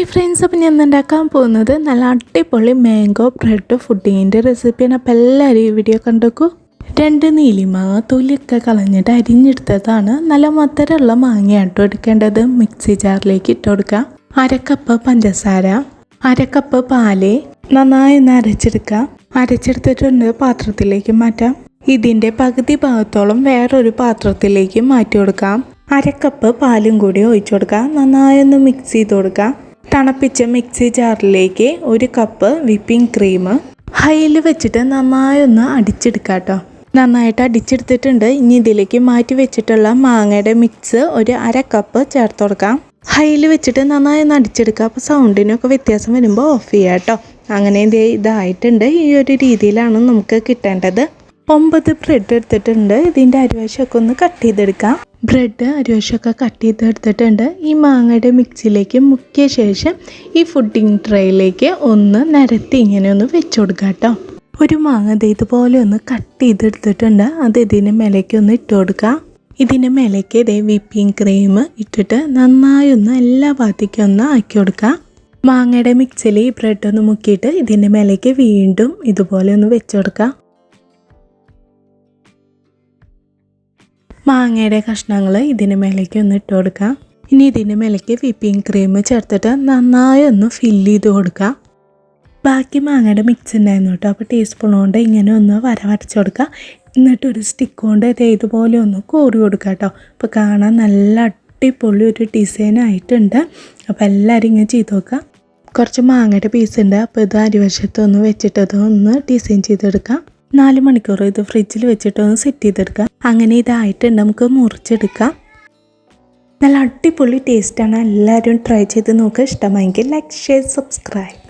Hi friends അപ്പം ഞാൻ ഉണ്ടാക്കാൻ പോകുന്നത് നല്ല അടിപൊളി മാംഗോ ബ്രെഡ് ഫുഡിങ്ങിന്റെ റെസിപ്പിയാണ് അപ്പോൾ എല്ലാവരും ഈ വീഡിയോ കണ്ടോക്കൂ. രണ്ട് നീലിമാങ്ങ തൊലിയൊക്കെ കളഞ്ഞിട്ട് അരിഞ്ഞെടുത്തതാണ്. നല്ല മധുരമുള്ള മാങ്ങയാട്ടോ എടുക്കേണ്ടത്. മിക്സി ജാറിലേക്ക് ഇട്ട് കൊടുക്കാം. അരക്കപ്പ് കപ്പ് പഞ്ചസാര അരക്കപ്പ് കപ്പ് പാൽ നന്നായി ഒന്ന് അരച്ചെടുക്കാം അരച്ചെടുത്തിട്ടുണ്ട് പാത്രത്തിലേക്ക് മാറ്റാം. ഇതിന്റെ പകുതി ഭാഗത്തോളം വേറൊരു പാത്രത്തിലേക്ക് മാറ്റി കൊടുക്കാം. അരക്കപ്പ് പാലും കൂടി ഒഴിച്ചു കൊടുക്കാം. നന്നായി ഒന്ന് മിക്സ് ചെയ്ത് കൊടുക്കാം. തണുപ്പിച്ച മിക്സി ജാറിലേക്ക് ഒരു കപ്പ് വിപ്പിംഗ് ക്രീം. ഹൈയിൽ വെച്ചിട്ട് നന്നായി ഒന്ന് അടിച്ചെടുക്കാം കേട്ടോ നന്നായിട്ട് അടിച്ചെടുത്തിട്ടുണ്ട്. ഇനി ഇതിലേക്ക് മാറ്റി വെച്ചിട്ടുള്ള മാങ്ങയുടെ മിക്സ് ഒരു അര കപ്പ് ചേർത്ത് കൊടുക്കാം. ഹൈയിൽ വെച്ചിട്ട് നന്നായി ഒന്ന് അടിച്ചെടുക്കുക അപ്പോൾ സൗണ്ടിനൊക്കെ വ്യത്യാസം വരുമ്പോൾ ഓഫ് ചെയ്യാം കേട്ടോ അങ്ങനെ ഇത് ഇതായിട്ടുണ്ട്. ഈ ഒരു രീതിയിലാണ് നമുക്ക് കിട്ടേണ്ടത്. ഒമ്പത് ബ്രെഡ് എടുത്തിട്ടുണ്ട്. ഇതിന്റെ അരിവശമൊക്കെ ഒന്ന് കട്ട് ചെയ്തെടുക്കാം. ബ്രെഡ് അരിവശമൊക്കെ കട്ട് ചെയ്തെടുത്തിട്ടുണ്ട് ഈ മാങ്ങയുടെ മിക്സിയിലേക്ക് മുക്കിയ ശേഷം ഈ ഫുഡിങ് ട്രേയിലേക്ക് ഒന്ന് നിരത്തി ഇങ്ങനെ ഒന്ന് വെച്ച് കൊടുക്കാം കേട്ടോ. ഒരു മാങ്ങ ഇതുപോലെ ഒന്ന് കട്ട് ചെയ്തെടുത്തിട്ടുണ്ട് അത് ഇതിന് മേലേക്ക് ഒന്ന് ഇട്ട് കൊടുക്കാം ഇതിന് മേലേക്ക് ഇതേ വിപ്പിംഗ് ക്രീം ഇട്ടിട്ട് നന്നായി ഒന്ന് എല്ലാ ഭാഗത്തേക്കും ഒന്ന് ആക്കി കൊടുക്കാം മാങ്ങയുടെ മിക്സിയിൽ ഈ ബ്രെഡ് ഒന്ന് മുക്കിയിട്ട് ഇതിന്റെ മേലേക്ക് വീണ്ടും ഇതുപോലെ ഒന്ന് വെച്ച് കൊടുക്കാം മാങ്ങയുടെ കഷ്ണങ്ങൾ ഇതിന് മേലേക്ക് ഒന്ന് ഇട്ട് കൊടുക്കാം. ഇനി ഇതിന് മേലേക്ക് വിപ്പിംഗ് ക്രീം ചേർത്തിട്ട് നന്നായി ഒന്ന് ഫില്ല് ചെയ്ത് കൊടുക്കാം. ബാക്കി മാങ്ങയുടെ മിക്സ് ഉണ്ടായിരുന്നു കേട്ടോ അപ്പോൾ ടീസ്പൂൺ കൊണ്ട് ഇങ്ങനെ ഒന്ന് വര വരച്ച് കൊടുക്കുക എന്നിട്ട് ഒരു സ്റ്റിക്ക് കൊണ്ട് ഇത് ഇതുപോലെ ഒന്ന് കോറി കൊടുക്കുക കേട്ടോ അപ്പോൾ കാണാൻ നല്ല അടിപൊളി ഒരു ഡിസൈൻ ആയിട്ടുണ്ട്. അപ്പോൾ എല്ലാവരും ഇങ്ങനെ ചെയ്ത് നോക്കുക കുറച്ച് മാങ്ങയുടെ പീസ് ഉണ്ട്. അപ്പോൾ ഇത് അരിവശത്ത് ഒന്ന് വെച്ചിട്ട് അതൊന്ന് ഡിസൈൻ ചെയ്തെടുക്കാം. നാല് മണിക്കൂർ ഇത് ഫ്രിഡ്ജിൽ വെച്ചിട്ട് ഒന്ന് സെറ്റ് ചെയ്തെടുക്കുക അങ്ങനെ ഇതായിട്ടുണ്ട്. നമുക്ക് മുറിച്ചെടുക്കാം. നല്ല അടിപൊളി ടേസ്റ്റാണ് എല്ലാവരും ട്രൈ ചെയ്ത് നോക്കുക ഇഷ്ടമായെങ്കിൽ ലൈക്ക് ഷെയർ സബ്സ്ക്രൈബ്